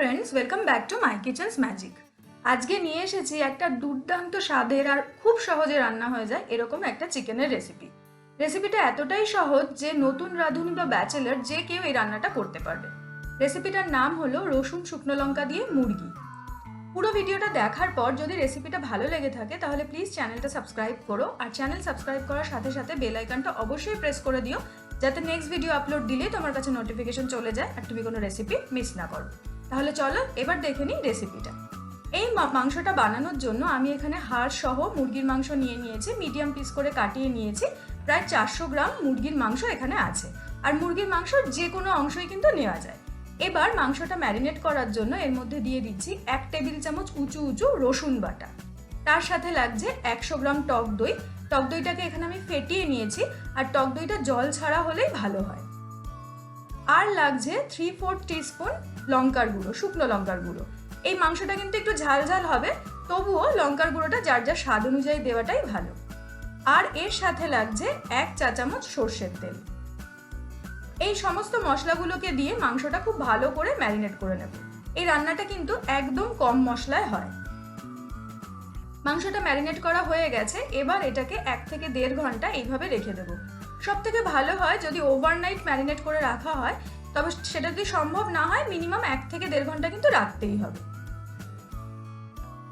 Friends welcome back to my kitchens magic আজকে নিয়ে এসেছি একটা দুর্দান্ত স্বাদের আর খুব সহজে রান্না হয়ে যায় এরকম একটা চিকেনের রেসিপি রেসিপিটা এতটাই সহজ যে নতুন রাঁধুনি বা ব্যাচেলার যে কেউ এই রান্নাটা করতে পারবে। রেসিপিটার নাম হলো রসুন শুকনো লঙ্কা দিয়ে মুরগি। পুরো ভিডিওটা দেখার পর যদি রেসিপিটা ভালো লেগে থাকে, তাহলে প্লিজ চ্যানেলটা সাবস্ক্রাইব করো আর চ্যানেল সাবস্ক্রাইব করার সাথে সাথে বেল আইকনটা অবশ্যই প্রেস করে দিও, যাতে নেক্সট ভিডিও আপলোড দিলে তোমার কাছে নোটিফিকেশন চলে যায় আর তুমি কোনো রেসিপি মিস না করো। তাহলে চলো, এবার দেখে নিই রেসিপিটা এই মাংসটা বানানোর জন্য আমি এখানে হাড় সহ মুরগির মাংস নিয়ে নিয়েছি মিডিয়াম পিস করে কাটিয়ে নিয়েছি, প্রায় চারশো গ্রাম মুরগির মাংস এখানে আছে। আর মুরগির মাংসর যে কোনো অংশই কিন্তু নেওয়া যায়। এবার মাংসটা ম্যারিনেট করার জন্য এর মধ্যে দিয়ে দিচ্ছি এক টেবিল চামচ উঁচু উঁচু রসুন বাটা। তার সাথে লাগছে একশো গ্রাম টক দই। টক দইটাকে এখানে আমি ফেটিয়ে নিয়েছি, আর টক দইটা জল ছাড়া হলেই ভালো হয়। আর লাগছে থ্রি ফোর টিস্পুন লঙ্কার গুঁড়ো, শুকনো লঙ্কার গুঁড়ো। এই মাংসটা কিন্তু একটু ঝাল ঝাল হবে, তবুও লঙ্কার গুঁড়োটা যার যার স্বাদ অনুযায়ী দেওয়াটাই ভালো। আর এর সাথে লাগছে এক চা চামচ সর্ষের তেল। এই সমস্ত মশলাগুলোকে দিয়ে মাংসটা খুব ভালো করে ম্যারিনেট করে নেব। এই রান্নাটা কিন্তু একদম কম মশলায় হয়। মাংসটা ম্যারিনেট করা হয়ে গেছে, এবার এটাকে এক থেকে দেড় ঘণ্টা এইভাবে রেখে দেবো। সব থেকে ভালো হয় যদি ওভারনাইট ম্যারিনেট করে রাখা হয়, তবে সেটা যদি সম্ভব না হয় মিনিমাম এক থেকে দেড় ঘণ্টা কিন্তু রাখতেই হবে।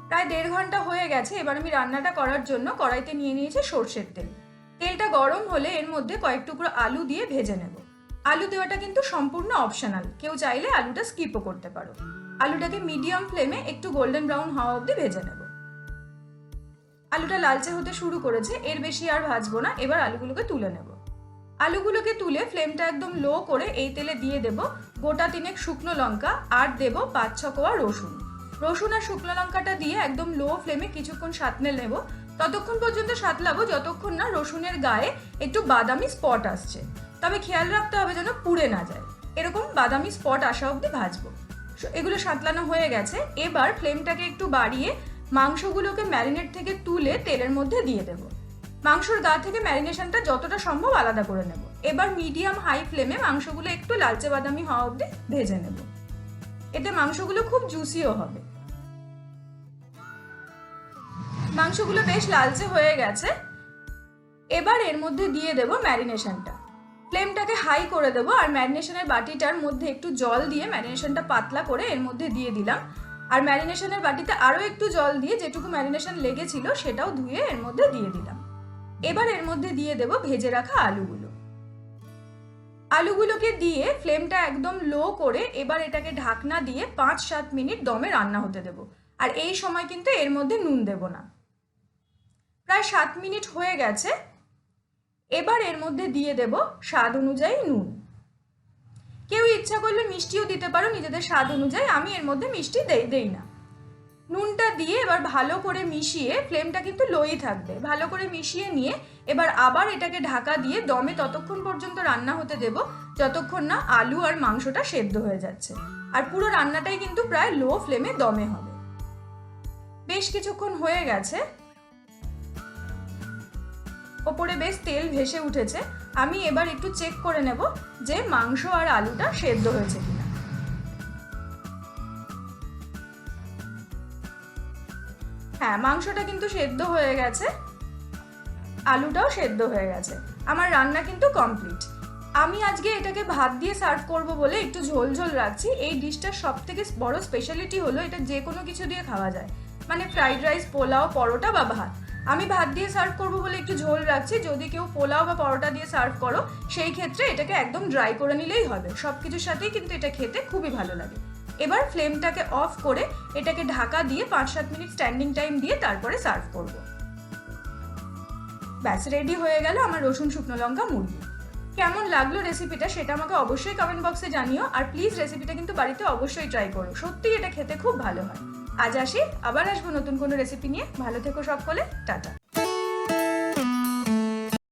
প্রায় দেড় ঘণ্টা হয়ে গেছে, এবার আমি রান্নাটা করার জন্য কড়াইতে নিয়ে নিয়েছি সর্ষের তেল। তেলটা গরম হলে এর মধ্যে কয়েক টুকরো আলু দিয়ে ভেজে নেব। আলু দেওয়াটা কিন্তু সম্পূর্ণ অপশনাল কেউ চাইলে আলুটা স্কিপও করতে পারো। আলুটাকে মিডিয়াম ফ্লেমে একটু গোল্ডেন ব্রাউন হওয়া অবধি ভেজে নেব। আলুটা লালচে হতে শুরু করেছে, এর বেশি আর ভাজবো না, এবার আলুগুলোকে তুলে নেব। আলুগুলোকে তুলে ফ্লেমটা একদম লো করে এই তেলে দিয়ে দেব গোটা তিনেক শুকনো লঙ্কা আর দেব পাঁচ ছ কোয়া রসুন। রসুন আর শুকনো লঙ্কাটা দিয়ে একদম লো ফ্লেমে কিছুক্ষণ সাঁতলে নেব। ততক্ষণ পর্যন্ত সাঁতলাবো যতক্ষণ না রসুনের গায়ে একটু বাদামি স্পট আসছে। তবে খেয়াল রাখতে হবে যেন পুড়ে না যায়। এরকম বাদামি স্পট আসা অবধি ভাজবো। এগুলো সাঁতলানো হয়ে গেছে। এবার ফ্লেমটাকে একটু বাড়িয়ে মাংসগুলোকে ম্যারিনেট থেকে তুলে তেলের মধ্যে দিয়ে দেবো। মাংসর গা থেকে ম্যারিনেশনটা যতটা সম্ভব আলাদা করে নেব। এবার মিডিয়াম হাই ফ্লেমে মাংসগুলো একটু লালচে বাদামি হওয়া অবধি ভেজে নেব। এতে মাংসগুলো খুব জুসিও হবে। মাংসগুলো বেশ লালচে হয়ে গেছে। এবার এর মধ্যে দিয়ে দেব ম্যারিনেশনটা। ফ্লেমটাকে হাই করে দেবো আর ম্যারিনেশনের বাটিটার মধ্যে একটু জল দিয়ে ম্যারিনেশনটা পাতলা করে এর মধ্যে দিয়ে দিলাম। আর ম্যারিনেশনের বাটিতে আরও একটু জল দিয়ে যেটুকু ম্যারিনেশন লেগেছিল সেটাও ধুয়ে এর মধ্যে দিয়ে দিলাম। এবার এর মধ্যে দিয়ে দেব ভেজে রাখা আলুগুলো। আলুগুলোকে দিয়ে ফ্লেমটা একদম লো করে এবার এটাকে ঢাকনা দিয়ে পাঁচ সাত মিনিট দমে রান্না হতে দেব। আর এই সময় কিন্তু এর মধ্যে নুন দেব না। প্রায় সাত মিনিট হয়ে গেছে। এবার এর মধ্যে দিয়ে দেব স্বাদ অনুযায়ী নুন। কেউ ইচ্ছা করলে মিষ্টিও দিতে পারো, নিজেদের স্বাদ অনুযায়ী। আমি এর মধ্যে মিষ্টি দেই দেই না। নুনটা দিয়ে এবার ভালো করে মিশিয়ে ফ্লেমটা কিন্তু লোই থাকবে। ভালো করে মিশিয়ে নিয়ে এবার আবার এটাকে ঢাকা দিয়ে দমে ততক্ষণ পর্যন্ত রান্না হতে দেব, যতক্ষণ না আলু আর মাংসটা সেদ্ধ হয়ে যাচ্ছে। আর পুরো রান্নাটাই কিন্তু প্রায় লো ফ্লেমে দমে হবে। বেশ কিছুক্ষণ হয়ে গেছে। ওপরে বেশ তেল ভেসে উঠেছে। আমি এবার একটু চেক করে নেব যে মাংস আর আলুটা সেদ্ধ হয়েছে কিনা। হ্যাঁ মাংসটা কিন্তু সেদ্ধ হয়ে গেছে। আলুটাও সেদ্ধ হয়ে গেছে। আমার রান্না কিন্তু কমপ্লিট আমি আজকে এটাকে ভাত দিয়ে সার্ভ করব বলে একটু ঝোল ঝোল রাখছি। এই ডিশটার সব থেকে বড় স্পেশালিটি হলো এটা যে কোনো কিছু দিয়ে খাওয়া যায়। মানে ফ্রাইড রাইস পোলাও, পরোটা বা ভাত। আমি ভাত দিয়ে সার্ভ করব বলে একটু ঝোল রাখছি। যদি কেউ পোলাও বা পরোটা দিয়ে সার্ভ করো, সেই ক্ষেত্রে এটাকে একদম ড্রাই করে নিলেই হবে। সব কিছুর সাথেই কিন্তু এটা খেতে খুবই ভালো লাগে। এবার ফ্লেমটাকে অফ করে এটাকে ঢাকা দিয়ে পাঁচ সাত মিনিট স্ট্যান্ডিং টাইম দিয়ে তারপরে সার্ভ করব। ব্যাস, রেডি হয়ে গেল আমার রসুন শুকনো লঙ্কা মুরগি। কেমন লাগল রেসিপিটা সেটা আমাকে অবশ্যই কমেন্ট বক্সে জানিও, আর প্লিজ রেসিপিটা কিন্তু বাড়িতে অবশ্যই ট্রাই করো। সত্যিই এটা খেতে খুব ভালো হয়। আজ আসি, আবার আসব নতুন কোনো রেসিপি নিয়ে। ভালো থেকো সকলে, টাটা।